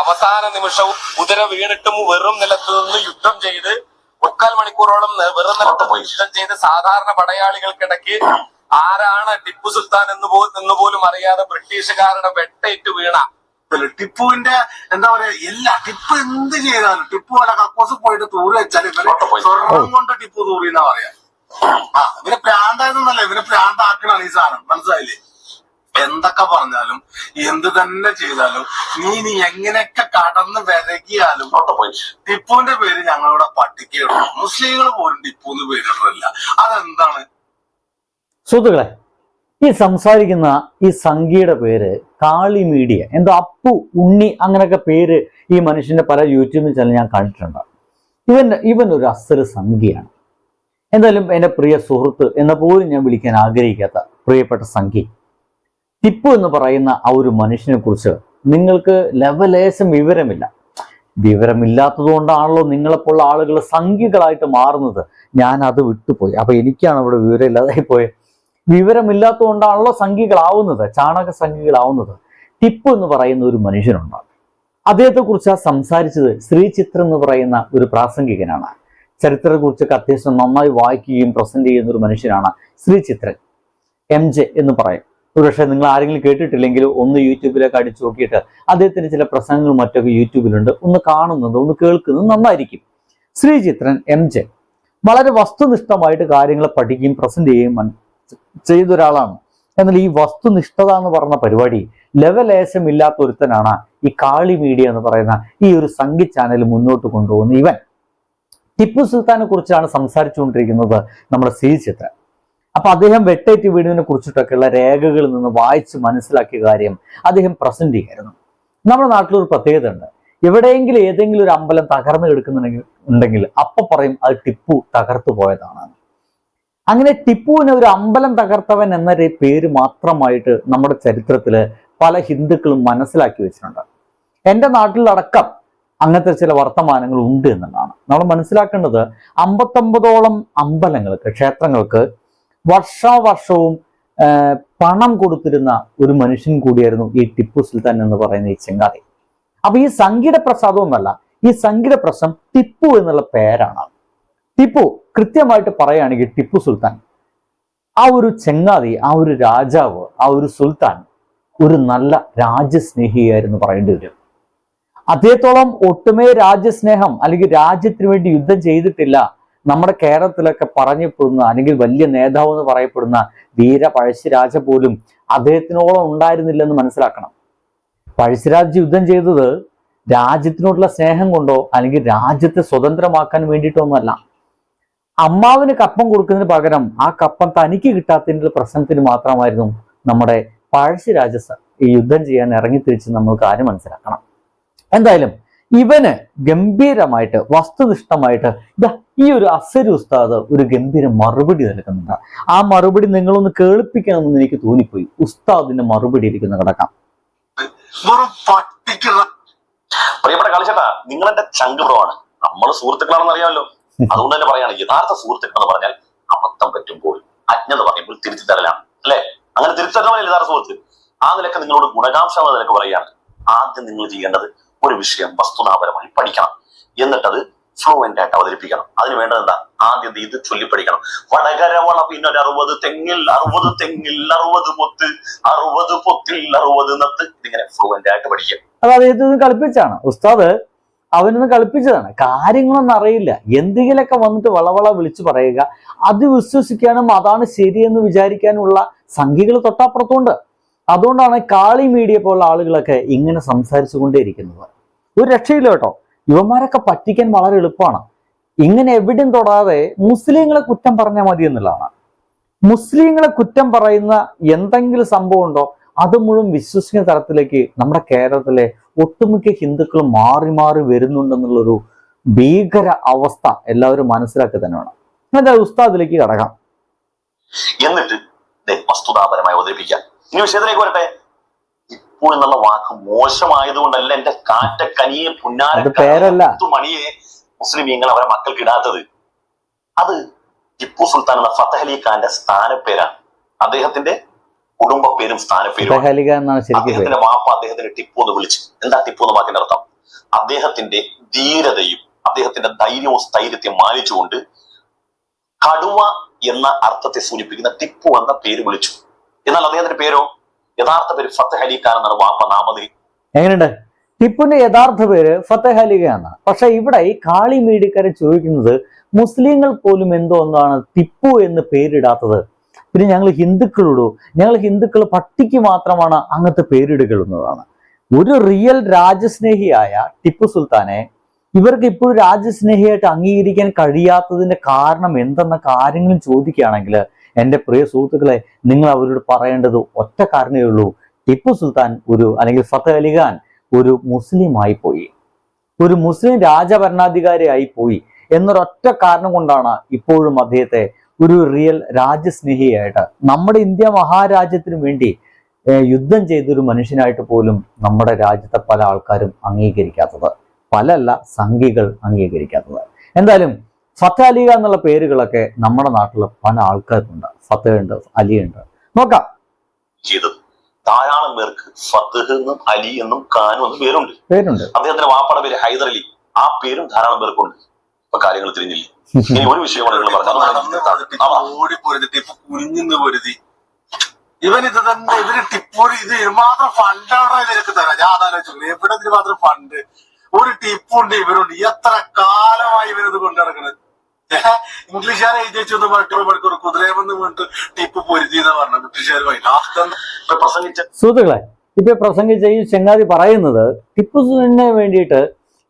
അവസാന നിമിഷവും കുതിര വീണിട്ടും വെറും നിലത്ത് നിന്ന് യുദ്ധം ചെയ്ത് മുക്കാൽ മണിക്കൂറോളം വെറും നിലത്ത് പോയി. യുദ്ധം ചെയ്ത് സാധാരണ പടയാളികൾക്കിടയ്ക്ക് ആരാണ് ടിപ്പു സുൽത്താൻ എന്ന് പോ എന്ന് പോലും അറിയാതെ ബ്രിട്ടീഷുകാരുടെ വെട്ടയിട്ട് വീണ. ടിപ്പുവിന്റെ എന്താ പറയാ എല്ലാ ടിപ്പ് എന്ത് ചെയ്താലും ടിപ്പു വല്ല കക്കോസ് പോയിട്ട് തൂറി വെച്ചാൽ ഇവർ സ്വർണം കൊണ്ട് ടിപ്പു തൂറി എന്നാ പറയാ. ആ ഇവർ പ്രാന്തായതൊന്നല്ല ഇവർ പ്രാന്താക്കണാണ് ഈ സാധനം. മനസ്സിലായില്ലേ? എന്തൊക്കെ പറഞ്ഞാലും എന്ത് തന്നെ ചെയ്താലും നീ നീ എങ്ങനെയൊക്കെ കടന്ന് വിരകിയാലും ടിപ്പുവിന്റെ പേര് ഞങ്ങളിവിടെ പട്ടികയിടും മുസ്ലിങ്ങൾ പോലും ടിപ്പുന്ന് പേരിടില്ല അതെന്താണ്? സുഹൃത്തുക്കളെ ഈ സംസാരിക്കുന്ന ഈ സംഖ്യയുടെ പേര് കാളി മീഡിയ. എന്തോ അപ്പു ഉണ്ണി അങ്ങനെയൊക്കെ പേര് ഈ മനുഷ്യന്റെ പല യൂട്യൂബിൽ ചെന്ന് ഞാൻ കണ്ടിട്ടുണ്ട്. ഇവൻ ഇവൻ ഒരു അസൽ സംഖ്യയാണ് എന്തായാലും എന്റെ പ്രിയ സുഹൃത്ത് എന്ന പോലും ഞാൻ വിളിക്കാൻ ആഗ്രഹിക്കാത്ത പ്രിയപ്പെട്ട സംഖ്യ ടിപ്പു എന്ന് പറയുന്ന ആ ഒരു മനുഷ്യനെ കുറിച്ച് നിങ്ങൾക്ക് ലവലേശം വിവരമില്ല. വിവരമില്ലാത്തത് കൊണ്ടാണല്ലോ നിങ്ങളെപ്പോലുള്ള ആളുകൾ സംഖ്യകളായിട്ട് മാറുന്നത്. ഞാൻ അത് വിട്ടുപോയി. അപ്പൊ എനിക്കാണ് അവിടെ വിവരമില്ലാതായി പോയത്. വിവരമില്ലാത്തത് കൊണ്ടാണല്ലോ സംഖ്യകളാവുന്നത്. ചാണക സംഖ്യകളാവുന്നത്. ടിപ്പു എന്ന് പറയുന്ന ഒരു മനുഷ്യനുണ്ട്. അദ്ദേഹത്തെ കുറിച്ച് സംസാരിച്ചത് ശ്രീചിത്രം എന്ന് പറയുന്ന ഒരു പ്രാസംഗികനാണ്. ചരിത്രത്തെക്കുറിച്ചൊക്കെ അത്യാവശ്യം നന്നായി വായിക്കുകയും പ്രസന്റ് ചെയ്യുന്ന ഒരു മനുഷ്യനാണ് ശ്രീചിത്രൻ. എം ജെ എന്ന് പറയും. ഒരുപക്ഷെ നിങ്ങൾ ആരെങ്കിലും കേട്ടിട്ടില്ലെങ്കിൽ ഒന്ന് യൂട്യൂബിലേക്ക് അടിച്ചു നോക്കിയിട്ട് അദ്ദേഹത്തിന്റെ ചില പ്രസംഗങ്ങൾ മറ്റൊക്കെ യൂട്യൂബിലുണ്ട്. ഒന്ന് കാണുന്നത് ഒന്ന് കേൾക്കുന്നത് നന്നായിരിക്കും. Sreechithran M J. വളരെ വസ്തുനിഷ്ഠമായിട്ട് കാര്യങ്ങൾ പഠിക്കുകയും പ്രസന്റ് ചെയ്യുകയും ചെയ്ത ഒരാളാണ് എന്നാൽ ഈ വസ്തുനിഷ്ഠത എന്ന് പറഞ്ഞ പരിപാടി ലെവലേശം ഇല്ലാത്ത ഒരുത്തനാണ് ഈ കാളി മീഡിയ എന്ന് പറയുന്ന ഈ ഒരു സംഗീത ചാനൽ മുന്നോട്ട് കൊണ്ടുപോകുന്ന ഇവൻ. ടിപ്പു സുൽത്താനെ കുറിച്ചാണ് സംസാരിച്ചുകൊണ്ടിരിക്കുന്നത് നമ്മുടെ സി ചിത്രൻ അപ്പൊ അദ്ദേഹം വെട്ടേറ്റ് വീടിനെ കുറിച്ചിട്ടൊക്കെയുള്ള രേഖകളിൽ നിന്ന് വായിച്ച് മനസ്സിലാക്കിയ കാര്യം അദ്ദേഹം പ്രസന്റ് ചെയ്യായിരുന്നു നമ്മുടെ നാട്ടിലൊരു പ്രത്യേകത ഉണ്ട് എവിടെയെങ്കിലും ഏതെങ്കിലും ഒരു അമ്പലം തകർന്നു കിടക്കുന്നുണ്ടെങ്കിൽ ഉണ്ടെങ്കിൽ അപ്പൊ പറയും അത് ടിപ്പു തകർത്തു പോയതാണ്. അങ്ങനെ ടിപ്പുവിനെ ഒരു അമ്പലം തകർത്തവൻ എന്ന പേര് മാത്രമായിട്ട് നമ്മുടെ ചരിത്രത്തിൽ പല ഹിന്ദുക്കളും മനസ്സിലാക്കി വെച്ചിട്ടുണ്ട്. എന്റെ നാട്ടിലടക്കം അങ്ങനത്തെ ചില വർത്തമാനങ്ങൾ ഉണ്ട് എന്നുള്ളതാണ്. നമ്മൾ മനസ്സിലാക്കേണ്ടത് അമ്പത്തൊമ്പതോളം അമ്പലങ്ങൾക്ക് ക്ഷേത്രങ്ങൾക്ക് വർഷാവർഷവും പണം കൊടുത്തിരുന്ന ഒരു മനുഷ്യൻ കൂടിയായിരുന്നു ഈ ടിപ്പു സുൽത്താൻ എന്ന് പറയുന്ന ഈ ചെങ്കാതി അപ്പൊ ഈ സംഗീത പ്രസാദമൊന്നല്ല ഈ സംഗീത പ്രശ്നം ടിപ്പു എന്നുള്ള പേരാണ്. ടിപ്പു കൃത്യമായിട്ട് പറയുകയാണെങ്കിൽ ടിപ്പു സുൽത്താൻ ആ ഒരു ചെങ്ങാതി ആ ഒരു രാജാവ് ആ ഒരു സുൽത്താൻ ഒരു നല്ല രാജ്യസ്നേഹിയായിരുന്നു പറയേണ്ടി വരും. അദ്ദേഹത്തോളം ഒട്ടുമേ രാജ്യസ്നേഹം അല്ലെങ്കിൽ രാജ്യത്തിന് വേണ്ടി യുദ്ധം ചെയ്തിട്ടില്ല നമ്മുടെ കേരളത്തിലൊക്കെ പറഞ്ഞപ്പെടുന്ന അല്ലെങ്കിൽ വലിയ നേതാവ് എന്ന് പറയപ്പെടുന്ന വീര പഴശ്ശിരാജ പോലും അദ്ദേഹത്തിനോളം ഉണ്ടായിരുന്നില്ലെന്ന് മനസ്സിലാക്കണം. പഴശ്ശിരാജ് യുദ്ധം ചെയ്തത് രാജ്യത്തിനോടുള്ള സ്നേഹം കൊണ്ടോ അല്ലെങ്കിൽ രാജ്യത്തെ സ്വതന്ത്രമാക്കാൻ വേണ്ടിയിട്ടൊന്നുമല്ല. അമ്മാവിന് കപ്പം കൊടുക്കുന്നതിന് പകരം ആ കപ്പം തനിക്ക് കിട്ടാത്തതിന്റെ പ്രശ്നത്തിന് മാത്രമായിരുന്നു നമ്മുടെ പഴശ്ശിരാജ ഈ യുദ്ധം ചെയ്യാൻ ഇറങ്ങിത്തിരിച്ച് നമ്മൾ കാര്യം മനസ്സിലാക്കണം. എന്തായാലും ഇവന് ഗംഭീരമായിട്ട് വസ്തുനിഷ്ഠമായിട്ട് ഇതാ ഈ ഒരു അസരു ഉസ്താദ് ഒരു ഗംഭീര മറുപടി നൽകുന്നുണ്ട്. ആ മറുപടി നിങ്ങളൊന്ന് കേൾപ്പിക്കണമെന്ന് എനിക്ക് തോന്നിപ്പോയി. ഉസ്താദിന്റെ മറുപടി ഇരിക്കുന്ന കിടക്കാം. പ്രിയപ്പെട്ട കളിച്ചേട്ടാ നിങ്ങൾ എന്റെ ചങ്ക് ആണ്. നമ്മൾ സുഹൃത്തുക്കളാണെന്ന് അറിയാമല്ലോ. അതുകൊണ്ട് തന്നെ പറയാണ് യഥാർത്ഥ സുഹൃത്തുക്കൾ എന്ന് പറഞ്ഞാൽ അബദ്ധം പറ്റുമ്പോൾ അജ്ഞത പറയുമ്പോൾ തിരുത്തി തരലാണ്. അല്ലെ? അങ്ങനെ തിരുത്തി തരണമല്ലേ യഥാർത്ഥ സുഹൃത്ത്? ആ നിലയ്ക്ക് നിങ്ങളോട് ഗുണകാംക്ഷ നിലയ്ക്ക് പറയുകയാണ്. ആദ്യം നിങ്ങൾ ചെയ്യേണ്ടത് ഒരു വിഷയം വസ്തുതാപരമായി പഠിക്കണം. എന്നിട്ടത് ഫ്ലുവന്റ് ആയിട്ട് അവതരിപ്പിക്കണം. അതിന് വേണ്ടത് എന്താ? ആദ്യം ഇത് ചൊല്ലിപ്പഠിക്കണം. വടകര വളപ്പിനൊരു അറുപത് തെങ്ങിൽ അറുപത് തെങ്ങിൽ അറുപത് പൊത്ത് അറുപത് പൊത്തിൽ അറുപത് നത്ത്. ഇതിങ്ങനെ ഫ്ലുവന്റ് ആയിട്ട് പഠിക്കുക അത് അദ്ദേഹത്തിൽ നിന്ന് കളിപ്പിച്ചാണ് ഉസ്താദ് അവനൊന്ന് കളിപ്പിച്ചതാണ്. കാര്യങ്ങളൊന്നും അറിയില്ല. എന്തെങ്കിലുമൊക്കെ വന്നിട്ട് വളവള വിളിച്ചു പറയുക. അത് വിശ്വസിക്കാനും അതാണ് ശരിയെന്ന് വിചാരിക്കാനുള്ള സംഖ്യകൾ തൊട്ടപ്പുറത്തുണ്ട്. അതുകൊണ്ടാണ് കാളി മീഡിയ പോലുള്ള ആളുകളൊക്കെ ഇങ്ങനെ സംസാരിച്ചു കൊണ്ടേയിരിക്കുന്നത് ഒരു രക്ഷയില്ല കേട്ടോ. യുവന്മാരൊക്കെ പറ്റിക്കാൻ വളരെ എളുപ്പമാണ്. ഇങ്ങനെ എവിടെയും തൊടാതെ മുസ്ലിങ്ങളെ കുറ്റം പറഞ്ഞാൽ മതി എന്നുള്ളതാണ്. മുസ്ലിങ്ങളെ കുറ്റം പറയുന്ന എന്തെങ്കിലും സംഭവം ഉണ്ടോ? അത് മുഴുവൻ വിശ്വസിക്കുന്ന തരത്തിലേക്ക് നമ്മുടെ കേരളത്തിലെ ഒട്ടുമിക്ക ഹിന്ദുക്കൾ മാറി മാറി വരുന്നുണ്ടെന്നുള്ളൊരു ഭീകര അവസ്ഥ എല്ലാവരും മനസ്സിലാക്കി തന്നെ വേണം എന്നാൽ ഉസ്താദിലേക്ക് കടക്കാം. എന്നിട്ട് വസ്തുതാപരമായി അവതരിപ്പിക്കാം. ഇനി വിഷയത്തിലേക്ക് വരട്ടെ? ഇപ്പോൾ എന്നുള്ള വാക്ക് മോശമായതുകൊണ്ടല്ല എന്റെ കാറ്റ കനിയെ അത് പേരല്ല. മണിയെ മുസ്ലിമീങ്ങൾ അവരെ മക്കൾക്ക് ഇടാത്തത്. അത് ടിപ്പു സുൽത്താൻ എന്ന ഫത്തഹ് അലി ഖാന്റെ സ്ഥാനപ്പേരാണ്. അദ്ദേഹത്തിന്റെ കുടുംബ പേരും. സ്ഥാനപ്പേരും അദ്ദേഹത്തിന്റെ വാപ്പ അദ്ദേഹത്തിന് ടിപ്പു എന്ന് വിളിച്ചു. എന്താ ടിപ്പു എന്ന വാക്കിന്റെ അർത്ഥം? അദ്ദേഹത്തിന്റെ ധീരതയും അദ്ദേഹത്തിന്റെ ധൈര്യവും സ്ഥൈര്യത്തെയും മാനിച്ചുകൊണ്ട് കടുവ എന്ന അർത്ഥത്തെ സൂചിപ്പിക്കുന്ന ടിപ്പു എന്ന പേര് വിളിച്ചു. എന്നാൽ അദ്ദേഹത്തിന്റെ പേരോ യഥാർത്ഥ പേര് ഫത്തഹ് അലി ഖാൻ എന്നാണ് വാപ്പ നാമതി എങ്ങനെയുണ്ട്? ടിപ്പുവിന്റെ യഥാർത്ഥ പേര് ഫത്തഹ് അലി ഖാനാണ് പക്ഷെ ഇവിടെ ഈ കാളി മീഡിയക്കാരെ ചോദിക്കുന്നത് മുസ്ലിങ്ങൾ പോലും എന്തോ ഒന്നാണ് ടിപ്പു എന്ന് പേരിടാത്തത്. പിന്നെ ഞങ്ങൾ ഹിന്ദുക്കളോടോ ഞങ്ങൾ ഹിന്ദുക്കൾ പട്ടിക്ക് മാത്രമാണ് അങ്ങനത്തെ പേരിടുകൾ എന്നതാണ് ഒരു റിയൽ രാജസ്നേഹിയായ ടിപ്പു സുൽത്താനെ ഇവർക്ക് ഇപ്പോഴും രാജ്യസ്നേഹിയായിട്ട് അംഗീകരിക്കാൻ കഴിയാത്തതിന്റെ കാരണം എന്തെന്ന കാര്യങ്ങളും ചോദിക്കുകയാണെങ്കിൽ എന്റെ പ്രിയ സുഹൃത്തുക്കളെ നിങ്ങൾ അവരോട് പറയേണ്ടത് ഒറ്റ കാരണമേ ഉള്ളൂ. ടിപ്പു സുൽത്താൻ ഒരു അല്ലെങ്കിൽ ഫത്തഹ് അലി ഖാൻ ഒരു മുസ്ലിമായി പോയി. ഒരു മുസ്ലിം രാജഭരണാധികാരിയായി പോയി എന്നൊരൊറ്റ കാരണം കൊണ്ടാണ് ഇപ്പോഴും അദ്ദേഹത്തെ ഒരു റിയൽ രാജ്യസ്നേഹിയായിട്ട് നമ്മുടെ ഇന്ത്യ മഹാരാജ്യത്തിന് വേണ്ടി യുദ്ധം ചെയ്തൊരു മനുഷ്യനായിട്ട് പോലും നമ്മുടെ രാജ്യത്തെ പല ആൾക്കാരും അംഗീകരിക്കാത്തത്. പലല്ല സംഖ്യകൾ അംഗീകരിക്കാത്തത് എന്തായാലും ഫത്ത അലിക എന്നുള്ള പേരുകളൊക്കെ നമ്മുടെ നാട്ടിൽ പല ആൾക്കാർക്കുണ്ട്. ഫത്തയുണ്ട് ഉണ്ട് അലി ഉണ്ട് നോക്കാം. ചെയ്തത്. ധാരാളം പേർക്ക് ഫത്തഹ് എന്നും അലി എന്നും ഖാനും എന്നും പേരുണ്ട്. പേരുണ്ട്. അദ്ദേഹത്തിന്റെ വാപ്പയുടെ പേര് ഹൈദർ അലി. ആ പേരും ധാരാളം പേർക്കുണ്ട്. ഇപ്പൊ കാര്യങ്ങൾ തിരിഞ്ഞില്ല? ഇനി ഒരു വിഷയമാണ് നിങ്ങൾ നടന്ന് പറഞ്ഞത് ഇവൻ ഇത് തന്നെ ഇവർ ടിപ്പൂര് ഇത് മാത്രം ഫണ്ടാണോ ഇവർക്ക് തരാം? ഞാൻ അതാലോചിച്ചു. എവിടെ ഇതിന് മാത്രം ഫണ്ട് ഒരു ടിപ്പുണ്ട് ഇവരുണ്ട്. എത്ര കാലമായി ഇവരത് കൊണ്ടു നടക്കുന്നത് ഇംഗ്ലീഷുകാർ എഴുതി വെച്ചു മണിക്കൂർ മണിക്കൂർ കുതിരയെന്ന് പറഞ്ഞിട്ട് ടിപ്പ് പൊരുതി എന്ന് പറഞ്ഞു ഇപ്പൊ പ്രസംഗിച്ച സുഹൃത്തുക്കളെ ഇപ്പൊ പ്രസംഗിച്ച ഈ ചെങ്ങാതി പറയുന്നത് ടിപ്പു സുൽത്താനെ വേണ്ടിയിട്ട്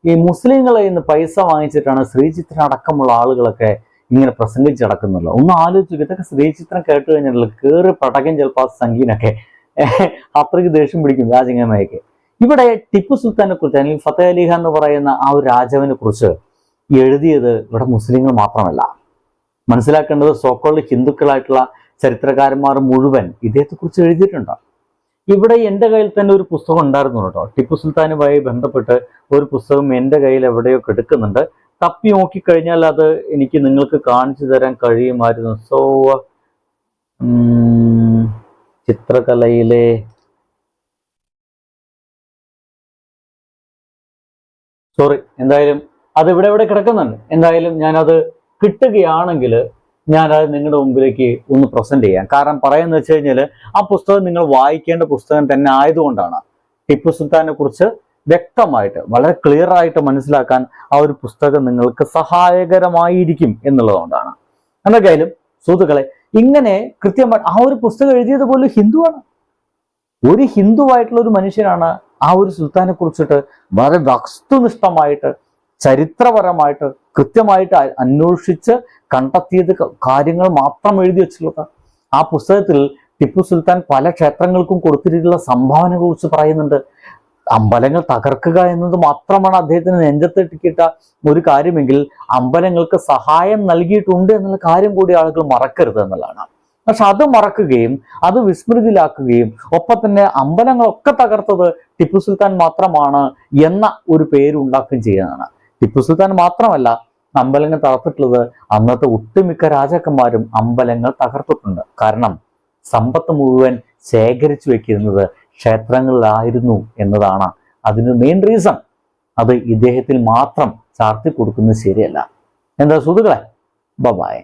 ഈ മുസ്ലിങ്ങളെ ഇന്ന് പൈസ വാങ്ങിച്ചിട്ടാണ് ശ്രീചിത്രം അടക്കമുള്ള ആളുകളൊക്കെ ഇങ്ങനെ പ്രസംഗിച്ച് നടക്കുന്നുള്ളത്. ഒന്ന് ആലോചിച്ചു ഇതൊക്കെ ശ്രീചിത്രം കേട്ട് കഴിഞ്ഞാൽ കേറി പടക്കം ചിലപ്പോൾ ആ സംഗീനൊക്കെ അത്രയ്ക്ക് ദേഷ്യം പിടിക്കും രാജങ്ങമ്മയൊക്കെ ഇവിടെ ടിപ്പു സുൽത്താനെ കുറിച്ച് അല്ലെങ്കിൽ ഫത്തേ അലി എന്ന് പറയുന്ന ആ ഒരു രാജാവിനെ കുറിച്ച് എഴുതിയത് ഇവിടെ മുസ്ലിങ്ങൾ മാത്രമല്ല. മനസ്സിലാക്കേണ്ടത് സോക്കോളിൽ ഹിന്ദുക്കളായിട്ടുള്ള ചരിത്രകാരന്മാർ മുഴുവൻ ഇദ്ദേഹത്തെക്കുറിച്ച് എഴുതിയിട്ടുണ്ട്. ഇവിടെ എന്റെ കയ്യിൽ തന്നെ ഒരു പുസ്തകം ഉണ്ടായിരുന്നു കേട്ടോ. ടിപ്പു സുൽത്താനുമായി ബന്ധപ്പെട്ട് ഒരു പുസ്തകം എന്റെ കയ്യിൽ എവിടെയോ കിടക്കുന്നുണ്ട്. തപ്പി നോക്കിക്കഴിഞ്ഞാൽ അത് എനിക്ക് നിങ്ങൾക്ക് കാണിച്ചു തരാൻ കഴിയുമായിരുന്നു. സോ ചിത്രകലയിലെ സോറി എന്തായാലും അത് ഇവിടെ ഇവിടെ കിടക്കുന്നുണ്ട്. എന്തായാലും ഞാനത് കിട്ടുകയാണെങ്കിൽ ഞാനത് നിങ്ങളുടെ മുമ്പിലേക്ക് ഒന്ന് പ്രസന്റ് ചെയ്യാം. കാരണം പറയുന്നത് വെച്ച് കഴിഞ്ഞാൽ ആ പുസ്തകം നിങ്ങൾ വായിക്കേണ്ട പുസ്തകം തന്നെ ആയതുകൊണ്ടാണ് ടിപ്പു സുൽത്താനെ കുറിച്ച് വ്യക്തമായിട്ട് വളരെ ക്ലിയർ ആയിട്ട് മനസ്സിലാക്കാൻ ആ ഒരു പുസ്തകം നിങ്ങൾക്ക് സഹായകരമായിരിക്കും എന്നുള്ളതുകൊണ്ടാണ്. എന്തായാലും സുഹൃത്തുക്കളെ ഇങ്ങനെ കൃത്യമായിട്ട് ആ ഒരു പുസ്തകം എഴുതിയത് പോലും ഹിന്ദുവാണ്. ഒരു ഹിന്ദുവായിട്ടുള്ള ഒരു മനുഷ്യനാണ് ആ ഒരു സുൽത്താനെ കുറിച്ചിട്ട് വളരെ വസ്തുനിഷ്ഠമായിട്ട് ചരിത്രപരമായിട്ട് കൃത്യമായിട്ട് അന്വേഷിച്ച് കണ്ടെത്തിയത് കാര്യങ്ങൾ മാത്രം എഴുതി വെച്ചിട്ടുള്ളത് ആ പുസ്തകത്തിൽ ടിപ്പു സുൽത്താൻ പല ക്ഷേത്രങ്ങൾക്കും കൊടുത്തിട്ടുള്ള സംഭാവനകളെ കുറിച്ച് പറയുന്നുണ്ട്. അമ്പലങ്ങൾ തകർക്കുക എന്നത് മാത്രമാണ് അദ്ദേഹത്തിന് നെഞ്ചത്തെട്ടിക്കിട്ട ഒരു കാര്യമെങ്കിൽ അമ്പലങ്ങൾക്ക് സഹായം നൽകിയിട്ടുണ്ട് എന്നുള്ള കാര്യം കൂടി ആളുകൾ മറക്കരുത് എന്നുള്ളതാണ്. പക്ഷെ അത് മറക്കുകയും അത് വിസ്മൃതിയിലാക്കുകയും ഒപ്പം തന്നെ അമ്പലങ്ങളൊക്കെ തകർത്തത് ടിപ്പു സുൽത്താൻ മാത്രമാണ് എന്ന ഒരു പേരുണ്ടാക്കുകയും ചെയ്യുന്നതാണ്. ടിപ്പു സുൽത്താൻ മാത്രമല്ല അമ്പലങ്ങൾ തകർത്തിട്ടുള്ളത് അന്നത്തെ ഒട്ടുമിക്ക രാജാക്കന്മാരും അമ്പലങ്ങൾ തകർത്തിട്ടുണ്ട്. കാരണം സമ്പത്ത് മുഴുവൻ ശേഖരിച്ചു വെക്കുന്നത് ക്ഷേത്രങ്ങളിലായിരുന്നു എന്നതാണ്. അതിന് മെയിൻ റീസൺ അത് ഇദ്ദേഹത്തിൽ മാത്രം ചാർത്തി കൊടുക്കുന്നത് ശരിയല്ല. എന്താ സുഹൃത്തുക്കളെ? ബബായ്